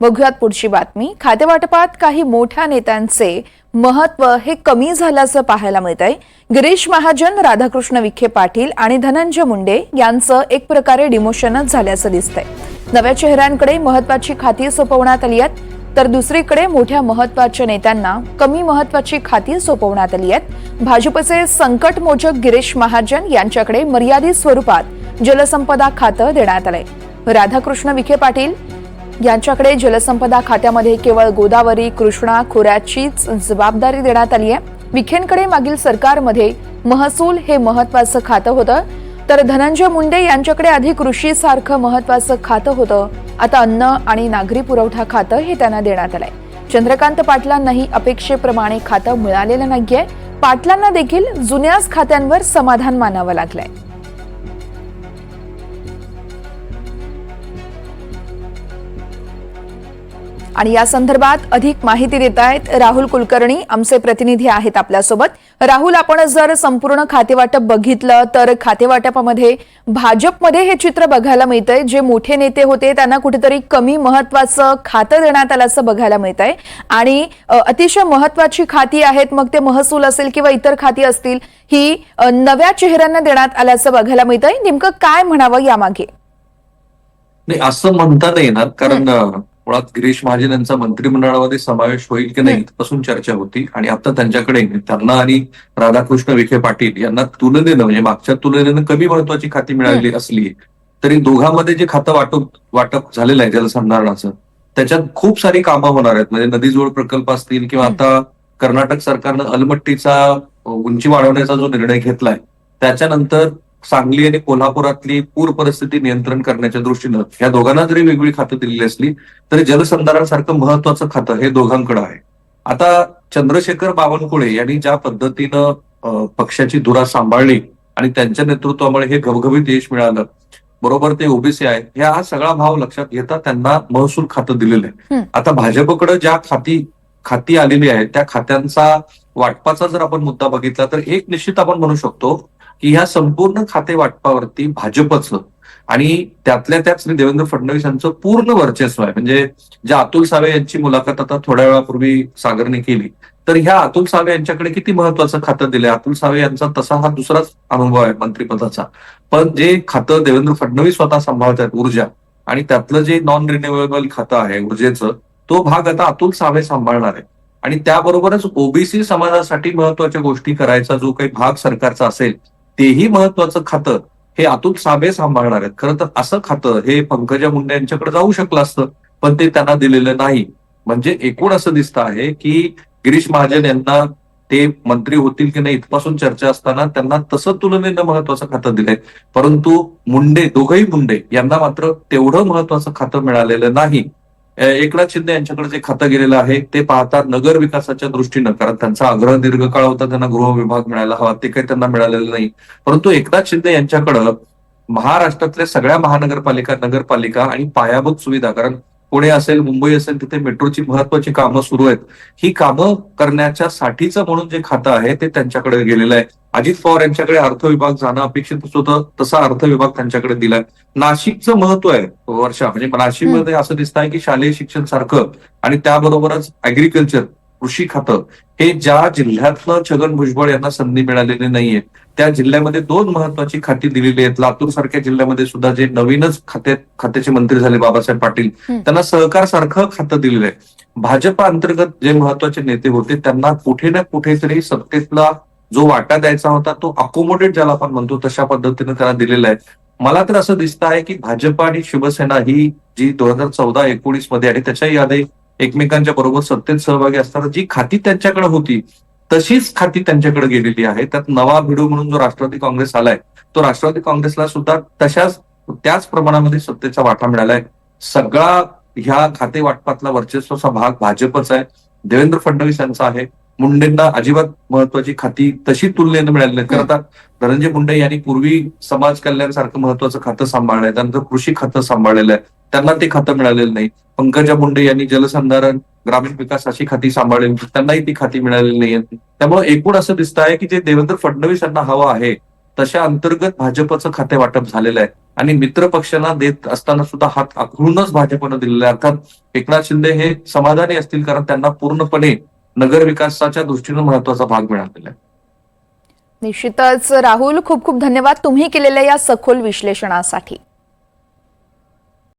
बघूयात पुढची बातमी. खातेवाटपात काही मोठ्या नेत्यांचे महत्त्व हे कमी झाल्याचं पाहायला मिळत आहे गिरीश महाजन राधाकृष्ण विखे पाटील आणि धनंजय मुंडे यांचं एक प्रकारे डिमोशनच झाल्याचं दिसतंय. नव्या चेहऱ्यांकडे महत्वाची खाती सोपवण्यात आली आहेत तर दुसरीकडे मोठ्या महत्त्वाच्या नेत्यांना कमी महत्वाची खाती सोपवण्यात आली आहेत. भाजपचे संकट मोचक गिरीश महाजन यांच्याकडे मर्यादित स्वरूपात जलसंपदा खातं देण्यात आलंय. राधाकृष्ण विखे पाटील यांच्याकडे जलसंपदा खात्यामध्ये केवळ गोदावरी कृष्णा खोऱ्याचीच जबाबदारी देण्यात आली आहे. विखेंकडे मागील सरकारमध्ये महसूल हे महत्वाचं खातं होतं. तर धनंजय मुंडे यांच्याकडे आधी कृषीसारखं महत्वाचं खातं होतं. आता अन्न आणि नागरी पुरवठा खातं हे त्यांना देण्यात आलंय. चंद्रकांत पाटलांनाही अपेक्षेप्रमाणे खातं मिळालेलं नाहीये. पाटलांना देखील जुन्याच खात्यांवर समाधान मानावं लागलंय. आणि या संदर्भात अधिक माहिती देत आहेत राहुल कुलकर्णी आमचे प्रतिनिधी आहेत आपल्यासोबत. राहुल आपण जर संपूर्ण खातेवाटप बघितलं तर खातेवाटपामध्ये भाजपमध्ये हे चित्र बघायला मिळतंय. जे मोठे नेते होते त्यांना कुठेतरी कमी महत्वाचं खातं देण्यात आल्याचं बघायला मिळत आहे आणि अतिशय महत्वाची खाती आहेत मग ते महसूल असेल किंवा इतर खाती असतील ही नव्या चेहऱ्यांना देण्यात आल्याचं बघायला मिळतंय. नेमकं काय म्हणावं यामागे? नाही असं म्हणता नाही येणार कारण मुळात गिरीश महाजन यांचा मंत्रिमंडळामध्ये समावेश होईल की नाही. इथपासून चर्चा होती आणि आता त्यांच्याकडे त्यांना आणि राधाकृष्ण विखे पाटील यांना तुलनेनं म्हणजे मागच्या तुलनेनं कमी महत्वाची खाती मिळाली असली तरी दोघांमध्ये जे खातं वाटप वाटप झालेलं आहे जलसंधारणाचं त्याच्यात खूप सारी कामं होणार आहेत म्हणजे नदी जोड प्रकल्प असतील किंवा. आता कर्नाटक सरकारनं अलमट्टीचा उंची वाढवण्याचा जो निर्णय घेतलाय त्याच्यानंतर सांगली आणि कोल्हापुरातली पूर परिस्थिती नियंत्रण करण्याच्या दृष्टीनं या दोघांना जरी वेगळी खातं दिलेली असली तरी जलसंधारणासारखं महत्वाचं खातं हे दोघांकडे आहे आता चंद्रशेखर बावनकुळे यांनी ज्या पद्धतीनं पक्षाची धुरा सांभाळली आणि त्यांच्या नेतृत्वामुळे हे घवघवीत यश मिळालं बरोबर ते ओबीसी आहेत ह्या हा सगळा भाव लक्षात घेता त्यांना महसूल खातं दिलेलं आहे. आता भाजपकडे ज्या खाती खाती आलेली आहेत त्या खात्यांचा वाटपाचा जर आपण मुद्दा बघितला तर एक निश्चित आपण म्हणू शकतो की ह्या संपूर्ण खाते वाटपावरती भाजपचं आणि त्यातल्या त्याच देवेंद्र फडणवीस यांचं पूर्ण वर्चस्व आहे. म्हणजे ज्या अतुल सावे यांची मुलाखत आता थोड्या वेळापूर्वी सागरने केली तर ह्या अतुल सावे यांच्याकडे किती महत्वाचं खातं दिलंय? अतुल सावे यांचा तसा हा दुसराच अनुभव आहे मंत्रिपदाचा. पण जे खातं देवेंद्र फडणवीस स्वतः सांभाळत आहेत ऊर्जा आणि त्यातलं जे नॉन रिन्युएबल खातं आहे ऊर्जेचं तो भाग आता अतुल सावे सांभाळणार आहे. आणि त्याबरोबरच ओबीसी समाजासाठी महत्त्वाच्या गोष्टी करायचा जो काही भाग सरकारचा असेल तेही महत्वाचं खातं हे अतुल साबे सांभाळणार आहेत. खरं तर असं खातं हे पंकजा मुंडे यांच्याकडे जाऊ शकलं असतं पण ते त्यांना दिलेलं नाही. म्हणजे एकूण असं दिसतं आहे की गिरीश महाजन यांना ते मंत्री होतील की नाही इथपासून चर्चा असताना त्यांना तसं तुलनेनं महत्वाचं खातं दिलंय. परंतु मुंडे दोघही मुंडे यांना मात्र तेवढं महत्वाचं खातं मिळालेलं नाही. एकनाथ शिंदे यांच्याकडे जे खातं गेलेलं आहे ते पाहता नगर विकासाच्या दृष्टीनं कारण त्यांचा आग्रह दीर्घकाळ होता त्यांना गृह विभाग मिळायला हवा ते काही त्यांना मिळालेलं नाही. परंतु एकनाथ शिंदे यांच्याकडं महाराष्ट्रातल्या सगळ्या महानगरपालिका नगरपालिका आणि पायाभूत सुविधा कारण पुणे असेल मुंबई असेल तिथे मेट्रोची महत्वाची कामं सुरू आहेत. ही कामं करण्याच्या साठीचं म्हणून जे खातं आहे ते त्यांच्याकडे गेलेलं आहे. अजित पवार यांच्याकडे अर्थ विभाग जाणं अपेक्षित होतं तसा अर्थ विभाग त्यांच्याकडे दिलाय. नाशिकचं महत्त्व आहे वर्षा. म्हणजे नाशिकमध्ये असं दिसत आहे की शालेय शिक्षण सारखं आणि त्याबरोबरच अॅग्रिकल्चर कृषी खातं हे ज्या जिल्ह्यातलं छगन भुजबळ यांना संधी मिळालेली नाहीये त्या जिल्ह्यामध्ये दोन महत्वाची खाती दिलेली आहेत. लातूर सारख्या जिल्ह्यामध्ये सुद्धा जे नवीनच खाते खात्याचे मंत्री झाले बाबासाहेब पाटील. त्यांना सहकार सारखं खातं दिलेलं आहे. भाजप अंतर्गत जे महत्त्वाचे नेते होते त्यांना कुठे ना कुठेतरी सत्तेतला जो वाटा द्यायचा होता तो अकोमोडेट ज्याला आपण म्हणतो तशा पद्धतीने त्यांना दिलेला आहे. मला तर असं दिसतं आहे की भाजप आणि शिवसेना ही जी दोन हजार चौदा एकोणीसमध्ये आणि त्याच्याही आधी एकमेकांच्या बरोबर सत्तेत सहभागी असताना जी खाती त्यांच्याकडे होती तशीच खाती त्यांच्याकडे गेलेली आहे. त्यात नवा भिडू म्हणून जो राष्ट्रवादी काँग्रेस आलाय तो राष्ट्रवादी काँग्रेसला सुद्धा तशाच त्याच प्रमाणामध्ये सत्तेचा वाटा मिळालाय. सगळा ह्या खाते वाटपातला वर्चस्वाचा भाग भाजपचा आहे. देवेंद्र फडणवीस यांचा आहे. मुंडेंना अजिबात महत्वाची खाती तशी तुलनेनं मिळाली नाही तर आता धनंजय मुंडे यांनी पूर्वी समाज कल्याणसारखं महत्वाचं खातं सांभाळलंय. त्यानंतर कृषी खातं सांभाळलेलं आहे. त्यांना ते खातं मिळालेलं नाही. पंकजा मुंडे यांनी जलसंधारण ग्रामीण विकास अशी खाती सांभाळली त्यांनाही ती खाती मिळालेली नाही त्यामुळे एकूण असं दिसत आहे की जे देवेंद्र फडणवीस यांना हवं आहे तशा अंतर्गत भाजपचं खाते वाटप झालेलं आहे. आणि मित्र पक्षांना देत असताना सुद्धा हात आखडूनच भाजपनं दिलेला आहे. अर्थात एकनाथ शिंदे हे समाधानी असतील कारण त्यांना पूर्णपणे नगर विकासाच्या दृष्टीनं महत्त्वाचा भाग मिळालेला आहे. निश्चितच राहुल खूप खूप धन्यवाद तुम्ही केलेल्या या सखोल विश्लेषणासाठी.